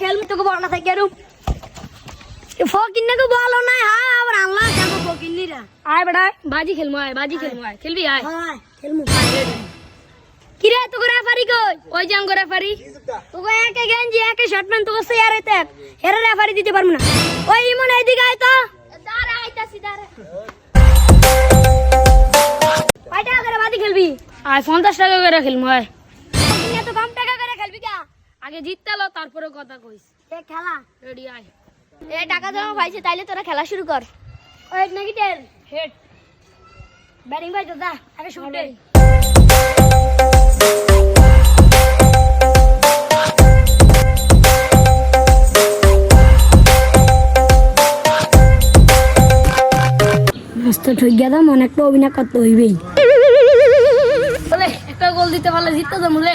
খেল তোকে বল না থাকে আরু। ফকিন নাকি বলো না হ্যাঁ আবার আল্লাহ যাব ফকিন নিরা আয় বেটা। বাজি খেলমু আয় বাজি খেলমু আয়। খেলবি আয়। হ্যাঁ খেলমু কিরে তোকে রেফারি কই? ওই যে আঙ্গুর রেফারি তোকে একে গেঞ্জি একে শার্ট প্যান্ট তোকে সে আর হেরে রেফারি দিতে পারব না। ওই ইমন এইদিকে আয় তো। দাঁড়া আইতাছি দাঁড়া। কয় টাকা করে খেলবি? আয় পঞ্চাশ টাকা করে খেলমু আয়। এত কম টাকা করে খেলবি কা আগে জিততে লো তারপরে কথা কইস। এ খেলা। রেডি আয়। এ টাকা জমা পাইছে তাইলে তোরা খেলা শুরু কর। ওই নাকি টেল হেড ব্যাটিং ভাই তো দা আগে শুরু দে মস্ত ঠক মনে একটা অভিনয় করতে হইবেই। একটা গোল দিতে পারলে জিততে তো মুলে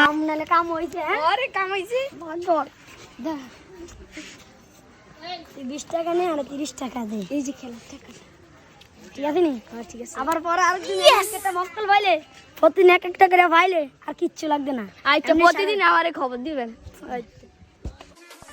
কাম নালে কাম হইছে। হ্যাঁ আরে দা তুই বিশ টাকা নে আর তিরিশ টাকা দে এই যে খেলার টাকা ঠিক আছে নি ঠিক আছে আবার পরে আরেকদিন একটা পাইলে প্রতিদিন এক একটা করে পাইলে আর কিচ্ছু লাগবে না আচ্ছা প্রতিদিন আমারে খবর দিবেন।